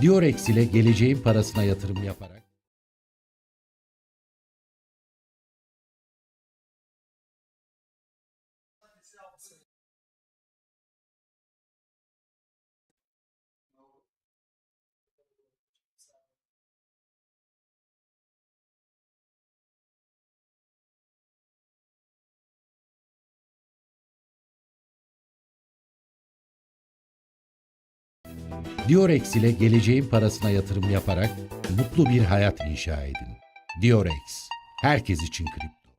Diorex ile geleceğin parasına yatırım yaparak Diorex ile geleceğin parasına yatırım yaparak mutlu bir hayat inşa edin. Diorex, herkes için kripto.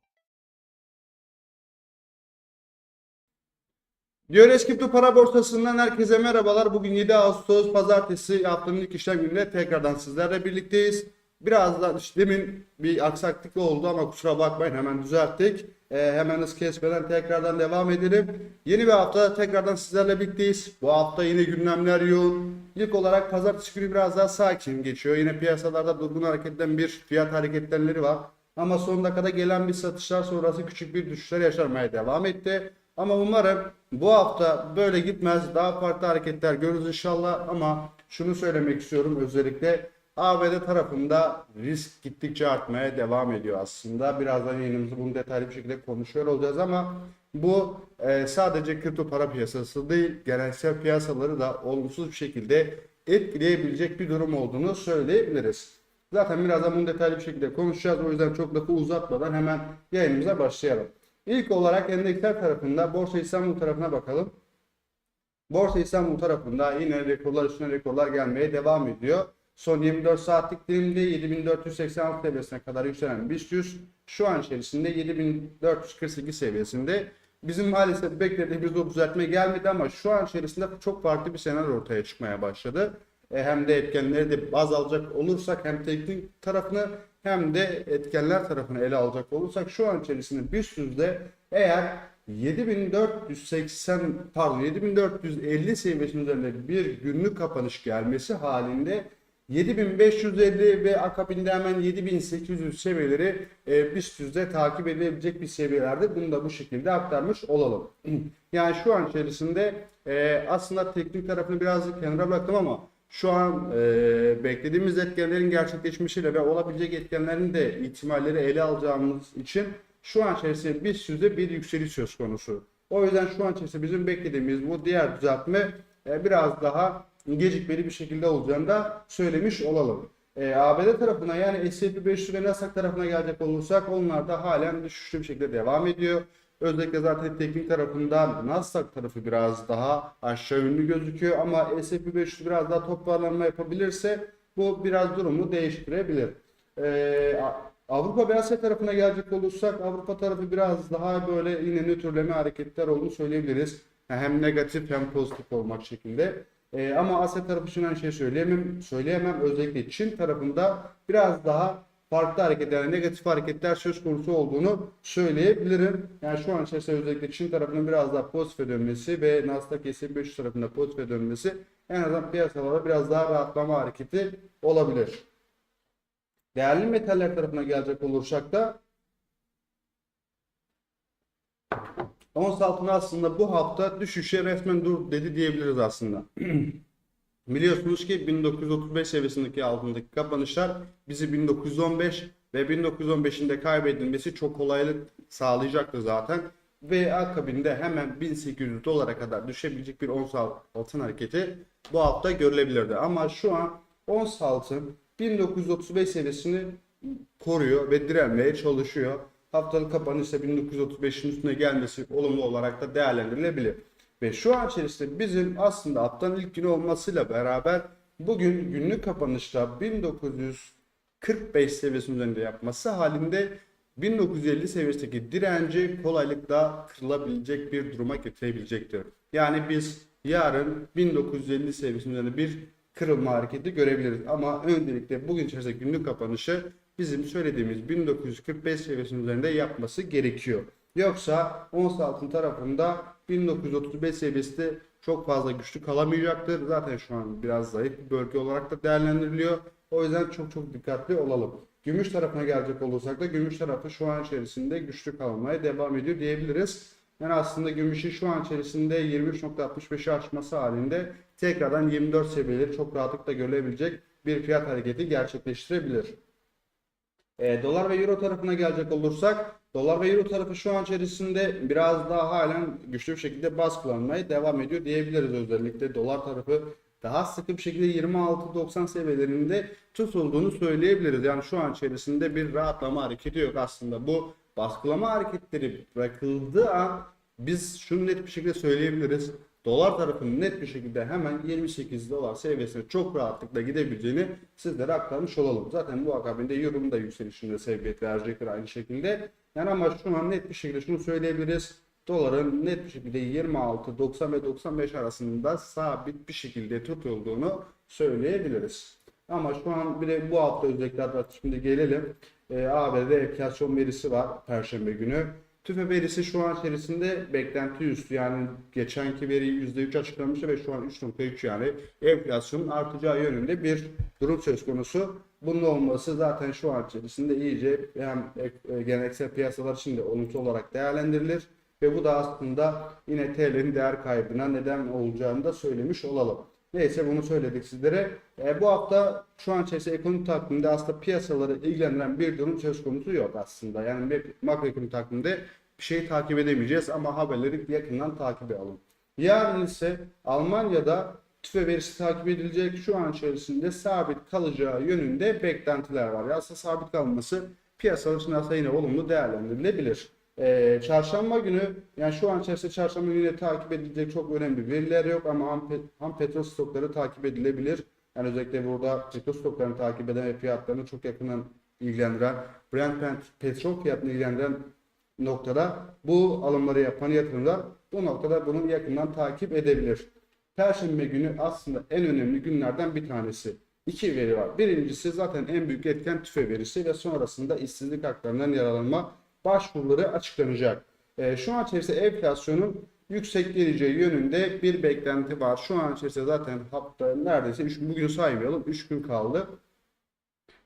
Diyoruz Kripto Para Borsası'ndan herkese merhabalar. Bugün 7 Ağustos Pazartesi haftanın ilk işlem gününde tekrardan sizlerle birlikteyiz. Birazdan işte demin bir aksaklık oldu ama kusura bakmayın hemen düzelttik. Ee, hemen hız kesmeden tekrardan devam edelim. Yeni bir hafta tekrardan sizlerle birlikteyiz. Bu hafta yine gündemler yoğun. İlk olarak pazartesi günü biraz daha sakin geçiyor. Yine piyasalarda durgun hareketten bir fiyat hareketlenleri var. Ama son dakikada gelen bir satışlar sonrası küçük bir düşüşler yaşanmaya devam etti. Ama umarım bu hafta böyle gitmez. Daha farklı hareketler görürüz inşallah. Ama şunu söylemek istiyorum özellikle ABD tarafında risk gittikçe artmaya devam ediyor aslında. Birazdan yayınımızda bunu detaylı bir şekilde konuşuyor olacağız ama bu e, sadece kripto para piyasası değil, genelsel piyasaları da olumsuz bir şekilde etkileyebilecek bir durum olduğunu söyleyebiliriz. Zaten birazdan bunu detaylı bir şekilde konuşacağız. O yüzden çok lafı uzatmadan hemen yayınımıza başlayalım. İlk olarak endeksler tarafında Borsa İstanbul tarafına bakalım. Borsa İstanbul tarafında yine rekorlar üstüne rekorlar gelmeye devam ediyor. Son 24 saatlik dilimde 7486 seviyesine kadar yükselen BIST 100 şu an içerisinde 7448 seviyesinde. Bizim maalesef beklediğimiz o düzeltme gelmedi ama şu an içerisinde çok farklı bir senaryo ortaya çıkmaya başladı. E, hem de etkenleri de baz alacak olursak hem teknik tarafını hem de etkenler tarafını ele alacak olursak şu an içerisinde BIST 100'de eğer 7480 pardon 7450 seviyesinin üzerinde bir günlük kapanış gelmesi halinde 7550 ve akabinde hemen 7800 seviyeleri e, BIST 100'de takip edilebilecek bir seviyelerde bunu da bu şekilde aktarmış olalım. Yani şu an içerisinde e, aslında teknik tarafını birazcık kenara bıraktım ama şu an e, beklediğimiz etkenlerin gerçekleşmesiyle ve olabilecek etkenlerin de ihtimalleri ele alacağımız için şu an içerisinde BIST 100'de bir yükseliş söz konusu. O yüzden şu an içerisinde bizim beklediğimiz bu diğer düzeltme e, biraz daha gecikmeli bir şekilde olacağını da söylemiş olalım. E, ABD tarafına yani S&P 500 ve Nasdaq tarafına gelecek olursak onlar da halen düşüşlü bir şekilde devam ediyor. Özellikle zaten teknik tarafından Nasdaq tarafı biraz daha aşağı yönlü gözüküyor ama S&P 500 biraz daha toparlanma yapabilirse bu biraz durumu değiştirebilir. Ee, Avrupa ve tarafına gelecek olursak Avrupa tarafı biraz daha böyle yine nötrleme hareketler olduğunu söyleyebiliriz. Hem negatif hem pozitif olmak şekilde. Ee, ama Asya tarafı için aynı şey söyleyemem, söyleyemem. Özellikle Çin tarafında biraz daha farklı hareketler, negatif hareketler söz konusu olduğunu söyleyebilirim. Yani şu an içerisinde özellikle Çin tarafının biraz daha pozitife dönmesi ve Nasdaq S&P 500 tarafında pozitife dönmesi en azından piyasalara biraz daha rahatlama hareketi olabilir. Değerli metaller tarafına gelecek olursak da ons altına aslında bu hafta düşüşe resmen dur dedi diyebiliriz aslında. Biliyorsunuz ki 1935 seviyesindeki altındaki kapanışlar bizi 1915 ve 1915'in de kaybedilmesi çok kolaylık sağlayacaktı zaten. Ve akabinde hemen 1800 dolara kadar düşebilecek bir ons altın hareketi bu hafta görülebilirdi. Ama şu an ons altın 1935 seviyesini koruyor ve direnmeye çalışıyor. Haftalık kapanış ise 1935'in üstüne gelmesi olumlu olarak da değerlendirilebilir. Ve şu an içerisinde bizim aslında haftanın ilk günü olmasıyla beraber bugün günlük kapanışta 1945 seviyesinin üzerinde yapması halinde 1950 seviyesindeki direnci kolaylıkla kırılabilecek bir duruma getirebilecektir. Yani biz yarın 1950 seviyesinin üzerinde bir kırılma hareketi görebiliriz. Ama öncelikle bugün içerisinde günlük kapanışı bizim söylediğimiz 1945 seviyesinin üzerinde yapması gerekiyor. Yoksa ons altın tarafında 1935 seviyesi çok fazla güçlü kalamayacaktır. Zaten şu an biraz zayıf bir bölge olarak da değerlendiriliyor. O yüzden çok çok dikkatli olalım. Gümüş tarafına gelecek olursak da gümüş tarafı şu an içerisinde güçlü kalmaya devam ediyor diyebiliriz. Yani aslında gümüşün şu an içerisinde 23.65'i aşması halinde tekrardan 24 seviyeleri çok rahatlıkla görülebilecek bir fiyat hareketi gerçekleştirebilir. E, dolar ve euro tarafına gelecek olursak dolar ve euro tarafı şu an içerisinde biraz daha halen güçlü bir şekilde baskılanmaya devam ediyor diyebiliriz özellikle dolar tarafı daha sıkı bir şekilde 26.90 seviyelerinde tutulduğunu söyleyebiliriz. Yani şu an içerisinde bir rahatlama hareketi yok aslında. Bu baskılama hareketleri bırakıldığı an biz şunu net bir şekilde söyleyebiliriz. Dolar tarafının net bir şekilde hemen 28 dolar seviyesine çok rahatlıkla gidebileceğini sizlere aktarmış olalım. Zaten bu akabinde Euro'nun da yükselişinde sebebiyet verecektir aynı şekilde. Yani ama şu an net bir şekilde şunu söyleyebiliriz. Doların net bir şekilde 26, 90 ve 95 arasında sabit bir şekilde tutulduğunu söyleyebiliriz. Ama şu an bir de bu hafta özellikle şimdi gelelim. Ee, ABD enflasyon verisi var Perşembe günü. TÜFE verisi şu an içerisinde beklenti üstü yani geçenki veri %3 açıklamıştı ve şu an 3.3 yani enflasyonun artacağı yönünde bir durum söz konusu. Bunun olması zaten şu an içerisinde iyice hem e, geleneksel piyasalar için de olumsuz olarak değerlendirilir ve bu da aslında yine TL'nin değer kaybına neden olacağını da söylemiş olalım. Neyse bunu söyledik sizlere. E, bu hafta şu an içerisinde ekonomi takviminde aslında piyasaları ilgilendiren bir durum söz konusu yok aslında. Yani bir makroekonomi takviminde bir şey takip edemeyeceğiz ama haberleri yakından takip edelim. Yarın ise Almanya'da tüfe verisi takip edilecek. Şu an içerisinde sabit kalacağı yönünde beklentiler var. Ya aslında sabit kalması piyasalar için aslında yine olumlu değerlendirilebilir. Ee, çarşamba günü yani şu an içerisinde çarşamba günü takip edilecek çok önemli veriler yok ama ham, pe- ham petrol stokları takip edilebilir. Yani özellikle burada petrol stoklarını takip eden ve fiyatlarını çok yakından ilgilendiren Brent pet- petrol fiyatını ilgilendiren noktada bu alımları yapan yatırımlar bu noktada bunu yakından takip edebilir. Perşembe günü aslında en önemli günlerden bir tanesi. İki veri var. Birincisi zaten en büyük etken tüfe verisi ve sonrasında işsizlik haklarından yararlanma başvuruları açıklanacak. Ee, şu an içerisinde enflasyonun yüksek geleceği yönünde bir beklenti var. Şu an içerisinde zaten hafta neredeyse üç, bugünü saymayalım 3 gün kaldı.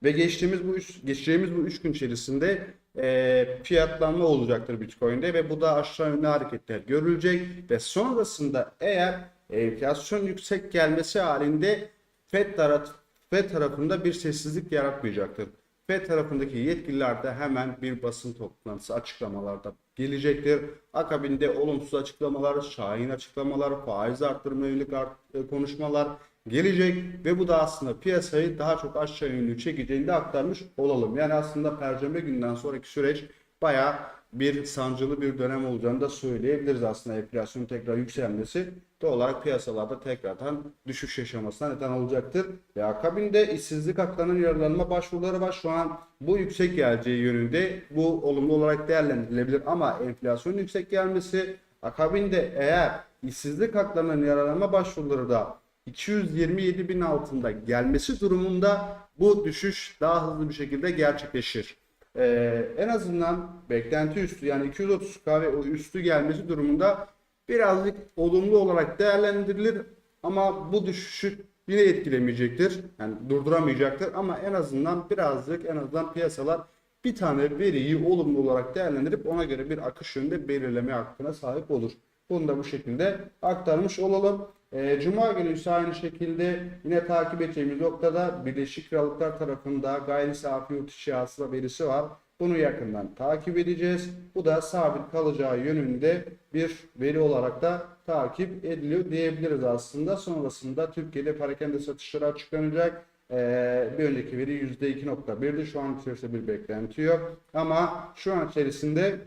Ve geçtiğimiz bu üç, geçeceğimiz bu 3 gün içerisinde e, fiyatlanma olacaktır Bitcoin'de ve bu da aşağı yönlü hareketler görülecek ve sonrasında eğer enflasyon yüksek gelmesi halinde FED, taraf, FED tarafında bir sessizlik yaratmayacaktır. FED tarafındaki yetkililer de hemen bir basın toplantısı açıklamalarda gelecektir. Akabinde olumsuz açıklamalar, şahin açıklamalar, faiz arttırma yönelik art- e, konuşmalar gelecek ve bu da aslında piyasayı daha çok aşağı yönlü çekeceğini de aktarmış olalım. Yani aslında perşembe günden sonraki süreç bayağı bir sancılı bir dönem olacağını da söyleyebiliriz aslında enflasyonun tekrar yükselmesi doğal olarak piyasalarda tekrardan düşüş yaşamasına neden olacaktır. Ve akabinde işsizlik haklarının yararlanma başvuruları var. Şu an bu yüksek geleceği yönünde bu olumlu olarak değerlendirilebilir ama enflasyonun yüksek gelmesi akabinde eğer işsizlik haklarının yararlanma başvuruları da 227 bin altında gelmesi durumunda bu düşüş daha hızlı bir şekilde gerçekleşir. Ee, en azından beklenti üstü yani 230K ve o üstü gelmesi durumunda birazcık olumlu olarak değerlendirilir ama bu düşüşü yine etkilemeyecektir. Yani durduramayacaktır ama en azından birazcık en azından piyasalar bir tane veriyi olumlu olarak değerlendirip ona göre bir akış yönünde belirleme hakkına sahip olur. Bunu da bu şekilde aktarmış olalım. Ee, Cuma günü ise aynı şekilde yine takip edeceğimiz noktada Birleşik Krallıklar tarafında gayri safi yurt içi hasıla verisi var. Bunu yakından takip edeceğiz. Bu da sabit kalacağı yönünde bir veri olarak da takip ediliyor diyebiliriz aslında. Sonrasında Türkiye'de parakende satışları açıklanacak. Ee, bir önceki veri %2.1'di. Şu an içerisinde bir beklenti yok. Ama şu an içerisinde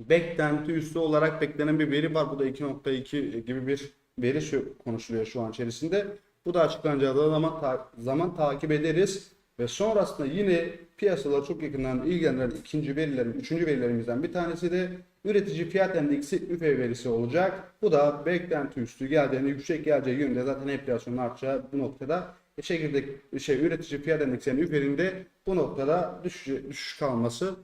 beklenti üstü olarak beklenen bir veri var. Bu da 2.2 gibi bir veri şu, konuşuluyor şu an içerisinde. Bu da açıklanacağı zaman, ta- zaman takip ederiz. Ve sonrasında yine piyasalar çok yakından ilgilendiren ikinci verilerin, üçüncü verilerimizden bir tanesi de üretici fiyat endeksi üfe verisi olacak. Bu da beklenti üstü geldiğini, yüksek geleceği yönünde zaten enflasyonun artacağı bu noktada e, çekirdek şey üretici fiyat endeksinin üferinde bu noktada düşüş, düşüş kalması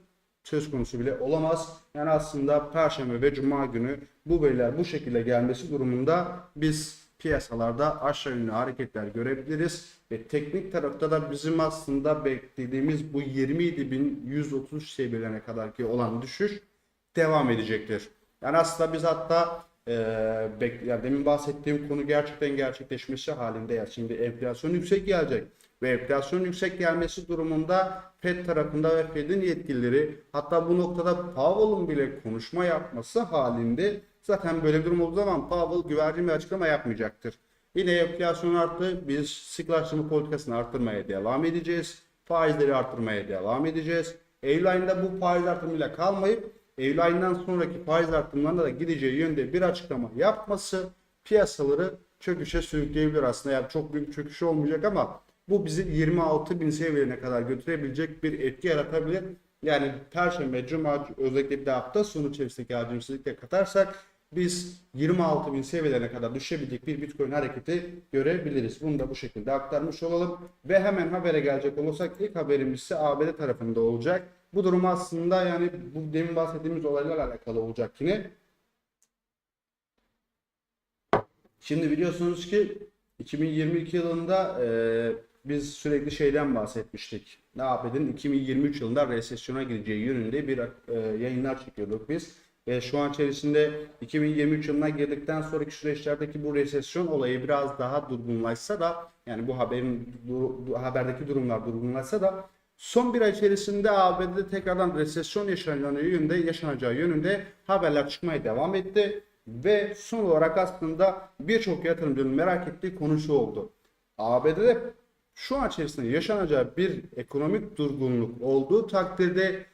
söz konusu bile olamaz. Yani aslında Perşembe ve Cuma günü bu veriler bu şekilde gelmesi durumunda biz piyasalarda aşağı yönlü hareketler görebiliriz. Ve teknik tarafta da bizim aslında beklediğimiz bu 27.130 seviyelerine kadar ki olan düşüş devam edecektir. Yani aslında biz hatta eee bek- yani demin bahsettiğim konu gerçekten gerçekleşmesi halinde ya şimdi enflasyon yüksek gelecek ve enflasyon yüksek gelmesi durumunda Fed tarafında ve Fed'in yetkilileri hatta bu noktada Powell'ın bile konuşma yapması halinde zaten böyle bir durum olduğu zaman Powell güvercin bir açıklama yapmayacaktır. Yine enflasyon arttı. Biz sıklaştırma politikasını arttırmaya devam edeceğiz. Faizleri arttırmaya devam edeceğiz. Eylül ayında bu faiz artımıyla kalmayıp Eylül ayından sonraki faiz artımlarına da gideceği yönde bir açıklama yapması piyasaları çöküşe sürükleyebilir aslında. Yani çok büyük çöküş olmayacak ama bu bizi 26 bin seviyelerine kadar götürebilecek bir etki yaratabilir. Yani Perşembe, Cuma özellikle bir hafta sonu içerisindeki hacimsizlikle katarsak biz 26 bin seviyelerine kadar düşebilecek bir Bitcoin hareketi görebiliriz. Bunu da bu şekilde aktarmış olalım. Ve hemen habere gelecek olursak ilk haberimiz ise ABD tarafında olacak. Bu durum aslında yani bu demin bahsettiğimiz olaylarla alakalı olacak yine. Şimdi biliyorsunuz ki 2022 yılında e, biz sürekli şeyden bahsetmiştik. Yapedin? 2023 yılında resesyona gireceği yönünde bir e, yayınlar çekiyorduk biz. Ve şu an içerisinde 2023 yılına girdikten sonraki süreçlerdeki bu resesyon olayı biraz daha durgunlaşsa da yani bu haberin bu, bu haberdeki durumlar durgunlaşsa da son bir ay içerisinde ABD'de tekrardan resesyon yaşanacağı yönünde yaşanacağı yönünde haberler çıkmaya devam etti ve son olarak aslında birçok yatırımcının merak ettiği konu şu oldu. ABD'de şu an içerisinde yaşanacağı bir ekonomik durgunluk olduğu takdirde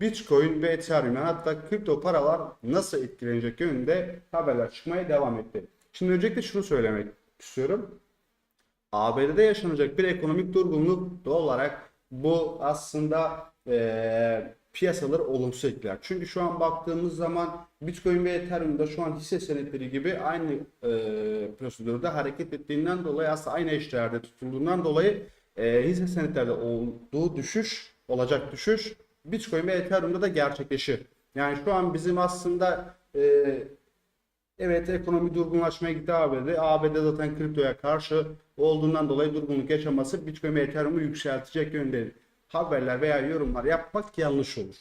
Bitcoin ve Ethereum yani hatta kripto paralar nasıl etkilenecek yönünde haberler çıkmaya devam etti. Şimdi öncelikle şunu söylemek istiyorum. ABD'de yaşanacak bir ekonomik durgunluk doğal olarak bu aslında eee piyasaları olumsuz etkiler. Çünkü şu an baktığımız zaman Bitcoin ve Ethereum'da şu an hisse senetleri gibi aynı eee prosedürde hareket ettiğinden dolayı aslında aynı eşdeğerde tutulduğundan dolayı eee hisse senetlerde olduğu düşüş, olacak düşüş Bitcoin ve Ethereum'da da gerçekleşir. Yani şu an bizim aslında eee Evet ekonomi durgunlaşmaya gitti ABD. ABD zaten kriptoya karşı olduğundan dolayı durgunluk yaşaması Bitcoin ve Ethereum'u yükseltecek yönde haberler veya yorumlar yapmak yanlış olur.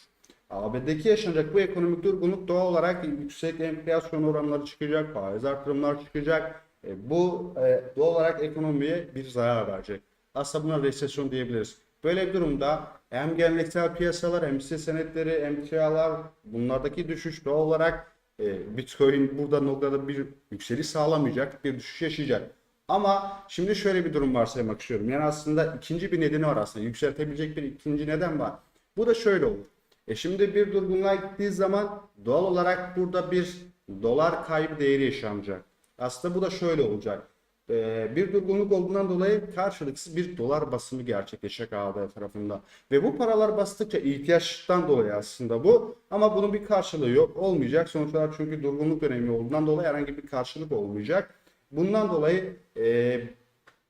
ABD'deki yaşanacak bu ekonomik durgunluk doğal olarak yüksek enflasyon oranları çıkacak, faiz artırımlar çıkacak. E, bu e, doğal olarak ekonomiye bir zarar verecek. Aslında buna resesyon diyebiliriz. Böyle bir durumda hem geleneksel piyasalar hem hisse senetleri, emtialar bunlardaki düşüş doğal olarak e, Bitcoin burada noktada bir yükseliş sağlamayacak, bir düşüş yaşayacak. Ama şimdi şöyle bir durum varsaymak istiyorum. Yani aslında ikinci bir nedeni var aslında. Yükseltebilecek bir ikinci neden var. Bu da şöyle olur. E şimdi bir durgunluğa gittiği zaman doğal olarak burada bir dolar kaybı değeri yaşanacak. Aslında bu da şöyle olacak. Ee, bir durgunluk olduğundan dolayı karşılıksız bir dolar basımı gerçekleşecek ABD tarafında. Ve bu paralar bastıkça ihtiyaçtan dolayı aslında bu. Ama bunun bir karşılığı yok. Olmayacak. Sonuç olarak çünkü durgunluk dönemi olduğundan dolayı herhangi bir karşılık olmayacak. Bundan dolayı e,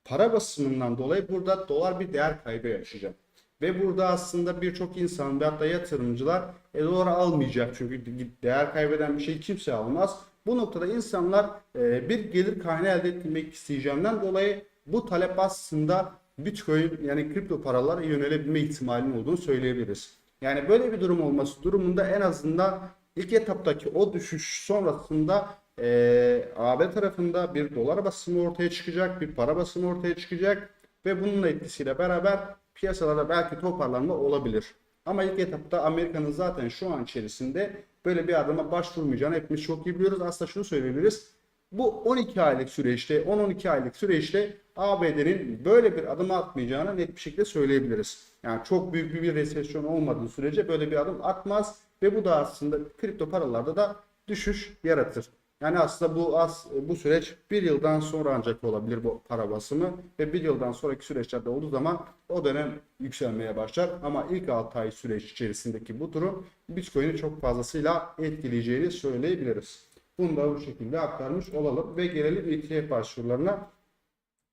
para basımından dolayı burada dolar bir değer kaybı yaşayacak. Ve burada aslında birçok insan ve hatta yatırımcılar e, doları almayacak. Çünkü değer kaybeden bir şey kimse almaz. Bu noktada insanlar e, bir gelir kaynağı elde etmek isteyeceğinden dolayı bu talep aslında Bitcoin yani kripto paralara yönelebilme ihtimalinin olduğunu söyleyebiliriz. Yani böyle bir durum olması durumunda en azından ilk etaptaki o düşüş sonrasında e, AB tarafında bir dolar basımı ortaya çıkacak, bir para basımı ortaya çıkacak ve bunun etkisiyle beraber piyasalarda belki toparlanma olabilir. Ama ilk etapta Amerika'nın zaten şu an içerisinde böyle bir adıma başvurmayacağını hepimiz çok iyi biliyoruz. Aslında şunu söyleyebiliriz. Bu 12 aylık süreçte, 10-12 aylık süreçte ABD'nin böyle bir adım atmayacağını net bir şekilde söyleyebiliriz. Yani çok büyük bir resesyon olmadığı sürece böyle bir adım atmaz ve bu da aslında kripto paralarda da düşüş yaratır. Yani aslında bu as, bu süreç bir yıldan sonra ancak olabilir bu para basımı ve bir yıldan sonraki süreçlerde olduğu zaman o dönem yükselmeye başlar. Ama ilk 6 ay süreç içerisindeki bu durum Bitcoin'i çok fazlasıyla etkileyeceğini söyleyebiliriz. Bunu da bu şekilde aktarmış olalım ve gelelim ETF başvurularına.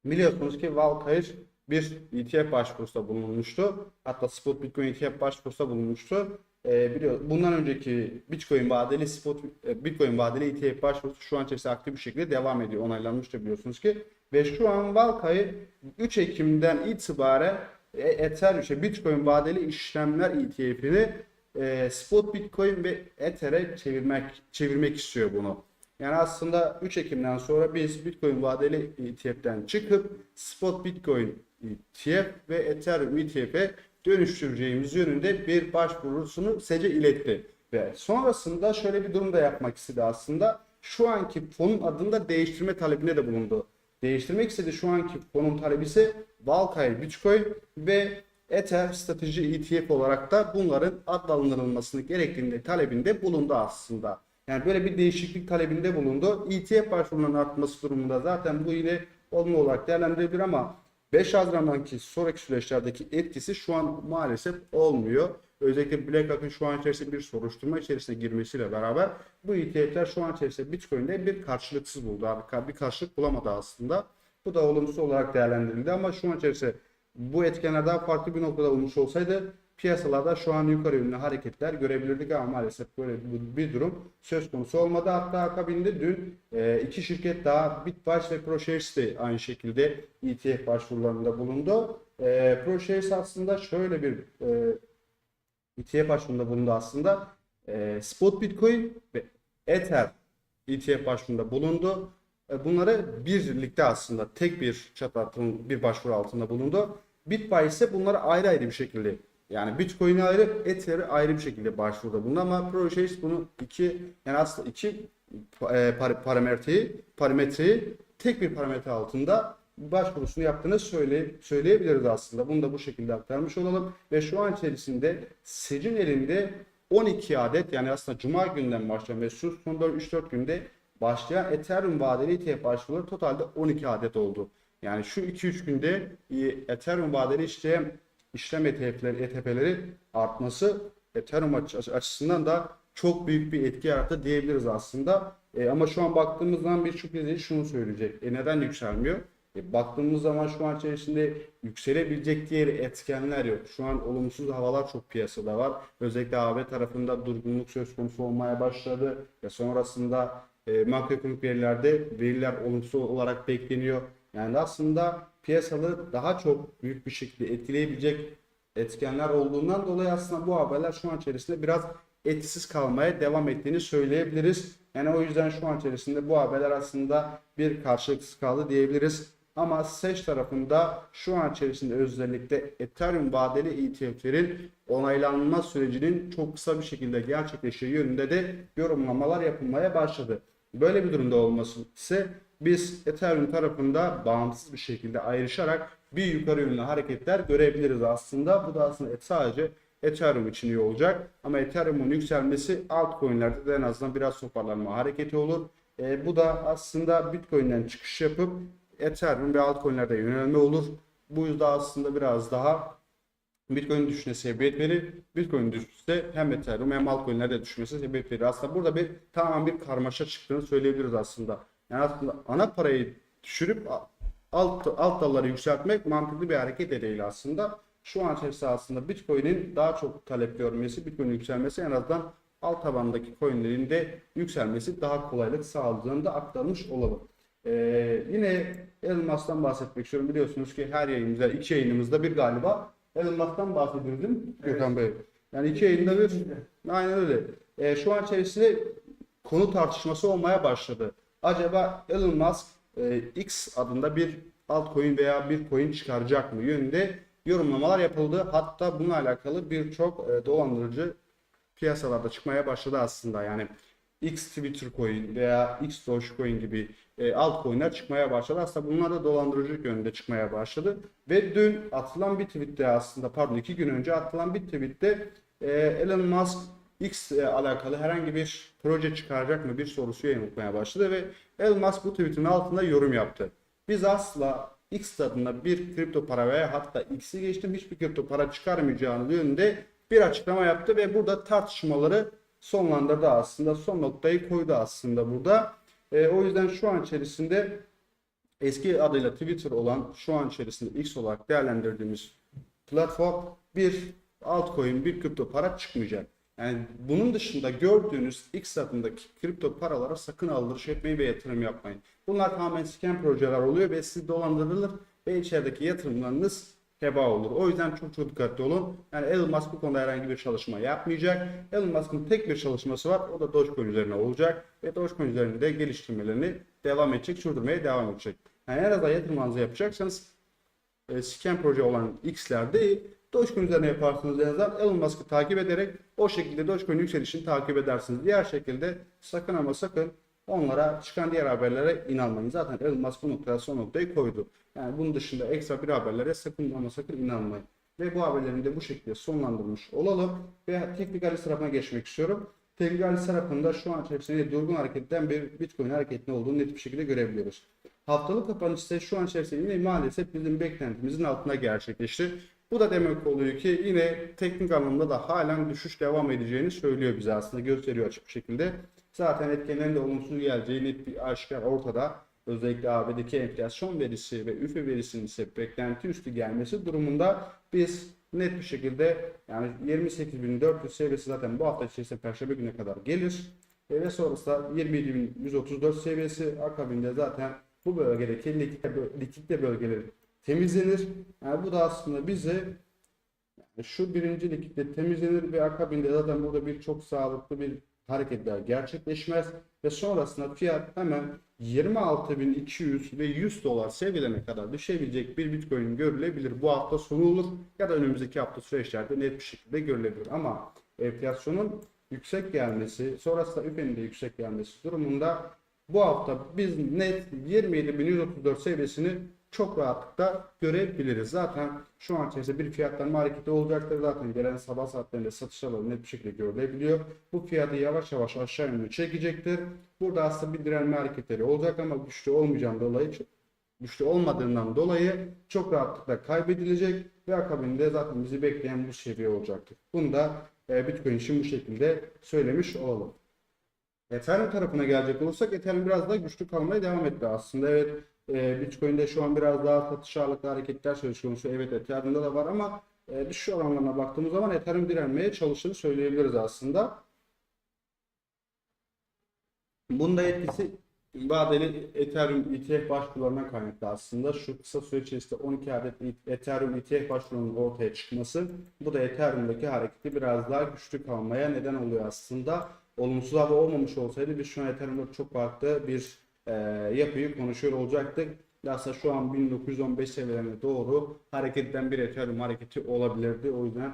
Biliyorsunuz ki Valkyrie bir ETF başvurusunda bulunmuştu. Hatta Spot Bitcoin ETF başvurusunda bulunmuştu. Ee, biliyor, bundan önceki Bitcoin vadeli Spot e, Bitcoin vadeli ETF başvurusu şu an içerisinde aktif bir şekilde devam ediyor. Onaylanmıştı biliyorsunuz ki. Ve şu an Valkyrie 3 Ekim'den itibaren e, Ether, işte Bitcoin vadeli işlemler ETF'ini e, Spot Bitcoin ve Ether'e çevirmek çevirmek istiyor bunu. Yani aslında 3 Ekim'den sonra biz Bitcoin vadeli ETF'den çıkıp Spot Bitcoin ETF ve Ethereum ETF'e dönüştüreceğimiz yönünde bir başvurusunu SEC'e iletti. Ve sonrasında şöyle bir durum da yapmak istedi aslında. Şu anki fonun adını değiştirme talebinde de bulundu. Değiştirmek istedi şu anki fonun talebi ise Valkyrie Bitcoin ve Ether strateji ETF olarak da bunların adlandırılmasını gerektiğinde talebinde bulundu aslında. Yani böyle bir değişiklik talebinde bulundu. ETF başvurularının artması durumunda zaten bu yine olumlu olarak değerlendirilebilir ama 5 Haziran'daki sonraki süreçlerdeki etkisi şu an maalesef olmuyor. Özellikle BlackRock'ın şu an içerisinde bir soruşturma içerisine girmesiyle beraber bu ETF'ler şu an içerisinde Bitcoin'de bir karşılıksız buldu. Abi, bir karşılık bulamadı aslında. Bu da olumsuz olarak değerlendirildi ama şu an içerisinde bu etkenler daha farklı bir noktada olmuş olsaydı piyasalarda şu an yukarı yönlü hareketler görebilirdik ama maalesef böyle bir, durum söz konusu olmadı. Hatta akabinde dün e, iki şirket daha Bitwise ve ProShares de aynı şekilde ETF başvurularında bulundu. E, ProShares aslında şöyle bir e, ETF başvurunda bulundu aslında. E, Spot Bitcoin ve Ether ETF başvurunda bulundu. E, bunları birlikte aslında tek bir çatı altında bir başvuru altında bulundu. Bitbuy ise bunları ayrı ayrı bir şekilde yani Bitcoin'i ayrı, Ether'i ayrı bir şekilde başvuruda bulundu ama ProShares bunu iki yani aslında iki e, par parametreyi parametreyi tek bir parametre altında başvurusunu yaptığını söyle, söyleyebiliriz aslında. Bunu da bu şekilde aktarmış olalım ve şu an içerisinde SEC'in elinde 12 adet yani aslında Cuma günden başlayan ve son 3-4 günde başlayan Ethereum vadeli ETF başvuruları totalde 12 adet oldu. Yani şu 2-3 günde e, Ethereum vadeli işlem işlem ETF'leri, ETF'leri artması Ethereum aç- açısından da çok büyük bir etki yarattı diyebiliriz aslında. E, ama şu an baktığımız zaman birçok izleyici şunu söyleyecek. E, neden yükselmiyor? E, baktığımız zaman şu an içerisinde yükselebilecek diğer etkenler yok. Şu an olumsuz havalar çok piyasada var. Özellikle AB tarafında durgunluk söz konusu olmaya başladı ve sonrasında e, makroekonomik verilerde veriler olumsuz olarak bekleniyor. Yani aslında piyasaları daha çok büyük bir şekilde etkileyebilecek etkenler olduğundan dolayı aslında bu haberler şu an içerisinde biraz etkisiz kalmaya devam ettiğini söyleyebiliriz. Yani o yüzden şu an içerisinde bu haberler aslında bir karşılıksız kaldı diyebiliriz. Ama SEC tarafında şu an içerisinde özellikle Ethereum vadeli ETF'lerin onaylanma sürecinin çok kısa bir şekilde gerçekleşeceği yönünde de yorumlamalar yapılmaya başladı. Böyle bir durumda olması ise biz Ethereum tarafında bağımsız bir şekilde ayrışarak bir yukarı yönlü hareketler görebiliriz aslında. Bu da aslında sadece Ethereum için iyi olacak. Ama Ethereum'un yükselmesi altcoin'lerde de en azından biraz toparlanma hareketi olur. E, bu da aslında Bitcoin'den çıkış yapıp Ethereum ve altcoin'lerde yönelme olur. Bu yüzden aslında biraz daha Bitcoin düşüşüne sebebiyet verir. Bitcoin düşüşse hem Ethereum hem altcoin'lerde düşmesi sebebiyet verir. Aslında burada bir tamamen bir karmaşa çıktığını söyleyebiliriz aslında. Yani aslında ana parayı düşürüp alt alt dalları yükseltmek mantıklı bir hareket de değil aslında. Şu an aslında Bitcoin'in daha çok talep görmesi, Bitcoin'in yükselmesi en azından alt tabandaki coinlerin de yükselmesi daha kolaylık sağladığını da aktarmış olalım. Ee, yine Elon Musk'tan bahsetmek istiyorum. Biliyorsunuz ki her yayınımızda, iki yayınımızda bir galiba Elon Musk'tan bahsediyoruz değil mi Gökhan Bey? Yani iki yayında bir, aynen öyle. Ee, şu an içerisinde konu tartışması olmaya başladı. Acaba Elon Musk e, X adında bir altcoin veya bir coin çıkaracak mı yönünde yorumlamalar yapıldı. Hatta bununla alakalı birçok e, dolandırıcı piyasalarda çıkmaya başladı aslında. Yani X Twitter coin veya X Dogecoin gibi e, altcoin'ler çıkmaya başladı. Aslında bunlar da dolandırıcılık yönünde çıkmaya başladı. Ve dün atılan bir tweette aslında pardon iki gün önce atılan bir tweette e, Elon Musk X e, alakalı herhangi bir proje çıkaracak mı bir sorusu yayınlanmaya başladı ve Elon Musk bu tweetin altında yorum yaptı. Biz asla X adına bir kripto para veya hatta X'i geçtim hiçbir kripto para çıkarmayacağını yönünde bir açıklama yaptı ve burada tartışmaları sonlandırdı aslında. Son noktayı koydu aslında burada. E, o yüzden şu an içerisinde eski adıyla Twitter olan şu an içerisinde X olarak değerlendirdiğimiz platform bir altcoin, bir kripto para çıkmayacak. Yani bunun dışında gördüğünüz X adındaki kripto paralara sakın aldırış etmeyin ve yatırım yapmayın. Bunlar tamamen scam projeler oluyor ve siz dolandırılır ve içerideki yatırımlarınız heba olur. O yüzden çok çok dikkatli olun. Yani Elon Musk bu konuda herhangi bir çalışma yapmayacak. Elon Musk'ın tek bir çalışması var. O da Dogecoin üzerine olacak. Ve Dogecoin üzerinde geliştirmelerini devam edecek, sürdürmeye devam edecek. Yani en azından yatırımlarınızı yapacaksanız e, scam proje olan X'ler değil, Dogecoin üzerine yaparsınız en azından Elon Musk'ı takip ederek o şekilde Dogecoin yükselişini takip edersiniz. Diğer şekilde sakın ama sakın onlara çıkan diğer haberlere inanmayın. Zaten Elon Musk bu noktaya son noktayı koydu. Yani bunun dışında ekstra bir haberlere sakın ama sakın inanmayın. Ve bu haberlerini de bu şekilde sonlandırmış olalım. Ve teknik analiz tarafına geçmek istiyorum. Teknik analiz tarafında şu an içerisinde durgun hareketten bir Bitcoin hareketli olduğunu net bir şekilde görebiliyoruz. Haftalık kapanış ise şu an içerisinde yine maalesef bizim beklentimizin altına gerçekleşti. Bu da demek oluyor ki yine teknik anlamda da halen düşüş devam edeceğini söylüyor bize aslında gösteriyor açık bir şekilde. Zaten etkenlerin de olumsuz geleceği net bir aşikar ortada. Özellikle AB'deki enflasyon verisi ve üfe verisinin ise beklenti üstü gelmesi durumunda biz net bir şekilde yani 28.400 seviyesi zaten bu hafta içerisinde Perşembe gününe kadar gelir. E, ve sonrasında 27.134 seviyesi akabinde zaten bu bölgedeki likitte, likitte bölgeleri temizlenir. Yani bu da aslında bize yani şu birinci likitte temizlenir ve akabinde zaten burada bir çok sağlıklı bir hareketler gerçekleşmez ve sonrasında fiyat hemen 26.200 ve 100 dolar seviyelerine kadar düşebilecek bir Bitcoin görülebilir. Bu hafta sonu olur ya da önümüzdeki hafta süreçlerde net bir şekilde görülebilir. Ama enflasyonun yüksek gelmesi, sonrasında üfenin de yüksek gelmesi durumunda bu hafta biz net 27.134 seviyesini çok rahatlıkla görebiliriz. Zaten şu an içerisinde bir fiyatlanma hareketi olacaktır. Zaten gelen sabah saatlerinde satışlar net bir şekilde görülebiliyor. Bu fiyatı yavaş yavaş aşağı yönlü çekecektir. Burada aslında bir direnme hareketleri olacak ama güçlü olmayacağından dolayı güçlü olmadığından dolayı çok rahatlıkla kaybedilecek ve akabinde zaten bizi bekleyen bu seviye olacaktır. Bunu da e, Bitcoin için bu şekilde söylemiş olalım. Ethereum tarafına gelecek olursak Ethereum biraz daha güçlü kalmaya devam etti aslında. Evet e, Bitcoin'de şu an biraz daha satış ağırlıklı hareketler söz konusu. Evet Ethereum'da da var ama e, düşüş oranlarına baktığımız zaman Ethereum direnmeye çalıştığını söyleyebiliriz aslında. Bunda etkisi vadeli Ethereum ETF başvurularına kaynaklı aslında. Şu kısa süre içerisinde 12 adet Ethereum ETF başvurunun ortaya çıkması bu da Ethereum'daki hareketi biraz daha güçlü kalmaya neden oluyor aslında. Olumsuz hava olmamış olsaydı biz şu an Ethereum'da çok farklı bir e, yapıyı konuşuyor olacaktık. Aslında şu an 1915 seviyelerine doğru hareketten bir Ethereum hareketi olabilirdi. O yüzden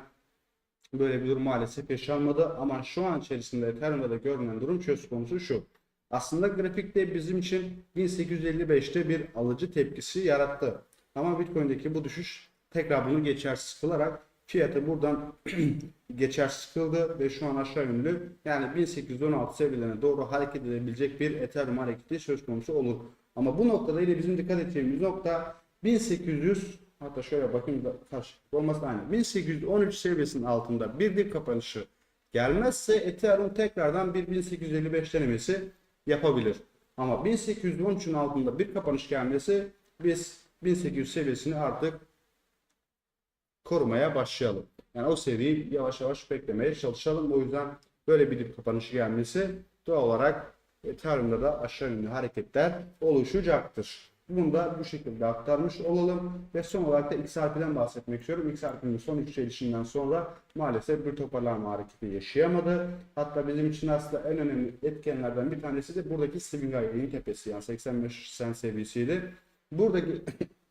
böyle bir durum maalesef yaşanmadı. Ama şu an içerisinde Ethereum'da da görünen durum söz konusu şu. Aslında grafikte bizim için 1855'te bir alıcı tepkisi yarattı. Ama Bitcoin'deki bu düşüş tekrar bunu geçersiz kılarak fiyatı buradan geçersiz kıldı ve şu an aşağı yönlü yani 1816 seviyelerine doğru hareket edebilecek bir Ethereum hareketi söz konusu olur. Ama bu noktada yine bizim dikkat edeceğimiz nokta 1800 hatta şöyle bakayım da karşılıklı olmasın aynı 1813 seviyesinin altında bir dip kapanışı gelmezse Ethereum tekrardan bir 1855 denemesi yapabilir. Ama 1813'ün altında bir kapanış gelmesi biz 1800 seviyesini artık korumaya başlayalım. Yani o seriyi yavaş yavaş beklemeye çalışalım. O yüzden böyle bir dip kapanışı gelmesi doğal olarak Ethereum'da da aşağı yönlü hareketler oluşacaktır. Bunu da bu şekilde aktarmış olalım. Ve son olarak da XRP'den bahsetmek istiyorum. XRP'nin son yükselişinden sonra maalesef bir toparlanma hareketi yaşayamadı. Hatta bizim için aslında en önemli etkenlerden bir tanesi de buradaki swing ayının tepesi yani 85 sen seviyesiydi. Buradaki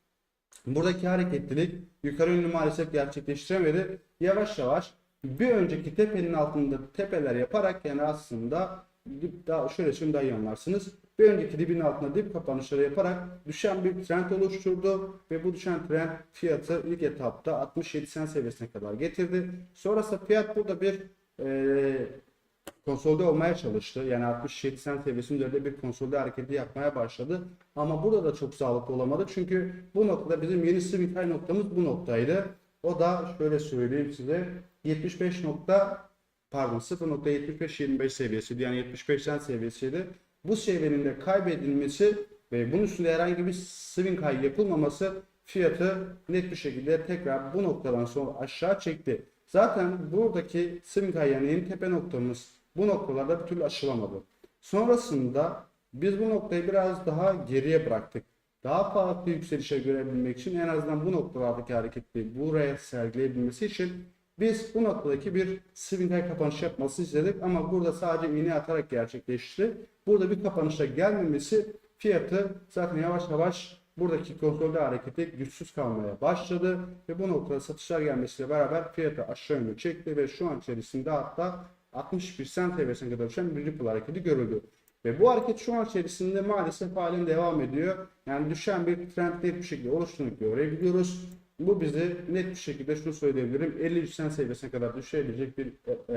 buradaki hareketlilik yukarı yönlü maalesef gerçekleştiremedi. Yavaş yavaş bir önceki tepenin altında tepeler yaparak yani aslında dip daha şöyle şimdi daha iyi anlarsınız. Bir önceki dibin altında dip kapanışları yaparak düşen bir trend oluşturdu ve bu düşen trend fiyatı ilk etapta 67 sen seviyesine kadar getirdi. Sonrasında fiyat burada bir eee konsolide olmaya çalıştı. Yani 67 sen seviyesinin üzerinde bir konsolide hareketi yapmaya başladı. Ama burada da çok sağlıklı olamadı. Çünkü bu noktada bizim yeni high noktamız bu noktaydı. O da şöyle söyleyeyim size 75 nokta pardon 0.7525 seviyesiydi. Yani 75 sen seviyesiydi. Bu seviyenin de kaybedilmesi ve bunun üstünde herhangi bir swing high yapılmaması fiyatı net bir şekilde tekrar bu noktadan sonra aşağı çekti. Zaten buradaki swing high yani yeni tepe noktamız bu noktalarda bir türlü aşılamadı. Sonrasında biz bu noktayı biraz daha geriye bıraktık. Daha farklı yükselişe görebilmek için en azından bu noktalardaki hareketli buraya sergileyebilmesi için biz bu noktadaki bir swing high kapanış yapması istedik ama burada sadece iğne atarak gerçekleşti. Burada bir kapanışa gelmemesi fiyatı zaten yavaş yavaş buradaki kontrolde hareketi güçsüz kalmaya başladı ve bu noktada satışlar gelmesiyle beraber fiyatı aşağı yönlü çekti ve şu an içerisinde hatta 61 sen seviyesine kadar düşen bir ripple hareketi görüldü. Ve bu hareket şu an içerisinde maalesef halen devam ediyor. Yani düşen bir trend net bir şekilde oluştuğunu görebiliyoruz. Bu bizi net bir şekilde şunu söyleyebilirim. 53 sen seviyesine kadar düşebilecek bir e,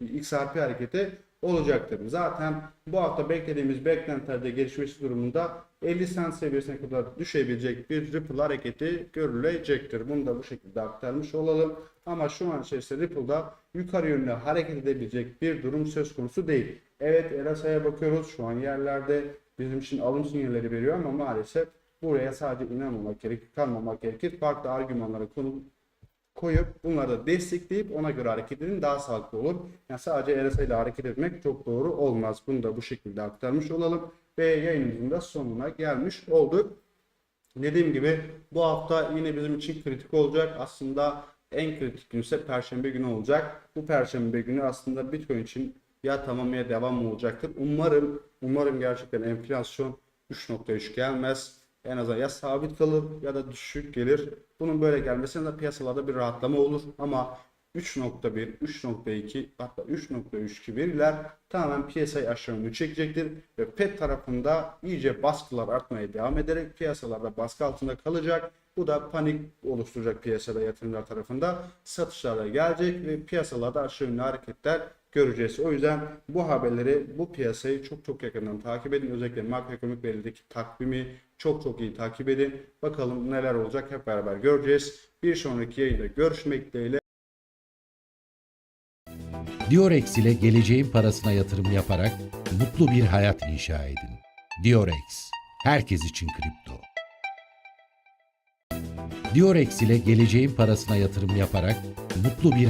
e, XRP hareketi olacaktır. Zaten bu hafta beklediğimiz beklentilerde gelişmesi durumunda 50 sen seviyesine kadar düşebilecek bir Ripple hareketi görülecektir. Bunu da bu şekilde aktarmış olalım. Ama şu an içerisinde Ripple'da yukarı yönlü hareket edebilecek bir durum söz konusu değil. Evet RSI'ye bakıyoruz. Şu an yerlerde bizim için alım sinyalleri veriyor ama maalesef buraya sadece inanmamak gerekir, kalmamak gerekir. Farklı argümanlara konu koyup bunları da destekleyip ona göre hareket edin daha sağlıklı olur. Yani sadece RSI ile hareket etmek çok doğru olmaz. Bunu da bu şekilde aktarmış olalım ve yayınımızın da sonuna gelmiş olduk. Dediğim gibi bu hafta yine bizim için kritik olacak. Aslında en kritik gün ise Perşembe günü olacak. Bu Perşembe günü aslında Bitcoin için ya tamamaya devam olacaktır? Umarım, umarım gerçekten enflasyon 3.3 gelmez. En azından ya sabit kalır ya da düşük gelir. Bunun böyle gelmesine de piyasalarda bir rahatlama olur. Ama 3.1, 3.2 hatta 3.3 gibi veriler tamamen piyasayı aşağı yönlü çekecektir. Ve FED tarafında iyice baskılar artmaya devam ederek piyasalarda baskı altında kalacak. Bu da panik oluşturacak piyasada yatırımlar tarafında. Satışlara gelecek ve piyasalarda aşağı yönlü hareketler göreceğiz. O yüzden bu haberleri, bu piyasayı çok çok yakından takip edin. Özellikle makroekonomik verideki takvimi çok çok iyi takip edin. Bakalım neler olacak hep beraber göreceğiz. Bir sonraki yayında görüşmek dileğiyle. Diorex ile geleceğin parasına yatırım yaparak mutlu bir hayat inşa edin. Diorex, herkes için kripto. Diorex ile geleceğin parasına yatırım yaparak mutlu bir